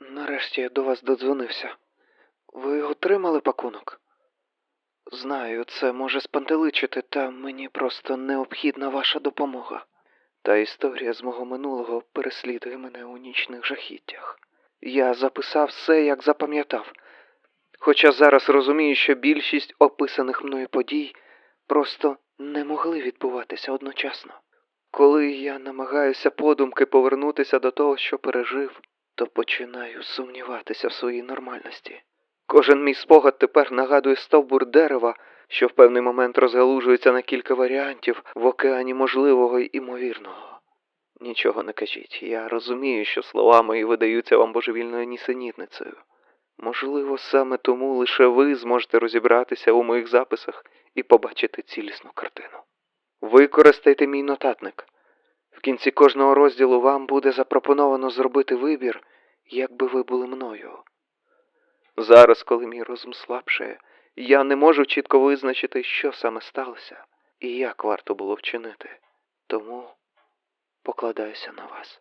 нарешті я до вас додзвонився. Ви отримали пакунок? Знаю, це може спантеличити, та мені просто необхідна ваша допомога. Та історія з мого минулого переслідує мене у нічних жахіттях. Я записав все, як запам'ятав. Хоча зараз розумію, що більшість описаних мною подій просто не могли відбуватися одночасно. Коли я намагаюся подумки повернутися до того, що пережив, то починаю сумніватися в своїй нормальності. Кожен мій спогад тепер нагадує стовбур дерева, що в певний момент розгалужується на кілька варіантів в океані можливого й імовірного. Нічого не кажіть, я розумію, що слова мої видаються вам божевільною нісенітницею. Можливо, саме тому лише ви зможете розібратися у моїх записах і побачити цілісну картину. Використайте мій нотатник. В кінці кожного розділу вам буде запропоновано зробити вибір, якби ви були мною. Зараз, коли мій розум слабшає, я не можу чітко визначити, що саме сталося і як варто було вчинити. Тому покладаюся на вас.